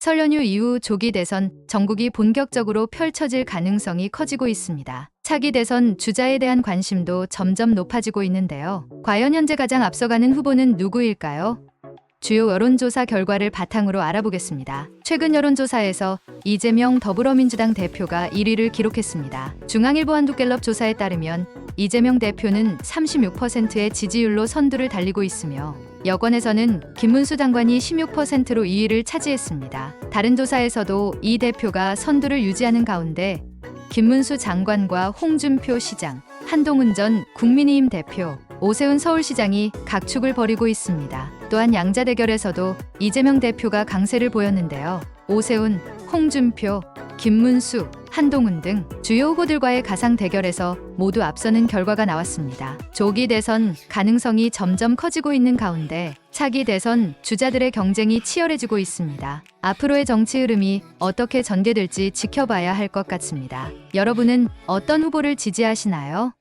설 연휴 이후 조기 대선 전국이 본격적으로 펼쳐질 가능성이 커지고 있습니다. 차기 대선 주자에 대한 관심도 점점 높아지고 있는데요. 과연 현재 가장 앞서가는 후보는 누구일까요? 주요 여론조사 결과를 바탕으로 알아보겠습니다. 최근 여론조사에서 이재명 더불어민주당 대표가 1위를 기록했습니다. 중앙일보 한국갤럽 조사에 따르면 이재명 대표는 36%의 지지율로 선두를 달리고 있으며 여권에서는 김문수 장관이 16%로 2위를 차지했습니다. 다른 조사에서도 이 대표가 선두를 유지하는 가운데 김문수 장관과 홍준표 시장, 한동훈 전 국민의힘 대표, 오세훈 서울시장이 각축을 벌이고 있습니다. 또한 양자 대결에서도 이재명 대표가 강세를 보였는데요. 오세훈, 홍준표, 김문수, 한동훈 등 주요 후보들과의 가상 대결에서 모두 앞서는 결과가 나왔습니다. 조기 대선 가능성이 점점 커지고 있는 가운데 차기 대선 주자들의 경쟁이 치열해지고 있습니다. 앞으로의 정치 흐름이 어떻게 전개될지 지켜봐야 할 것 같습니다. 여러분은 어떤 후보를 지지하시나요?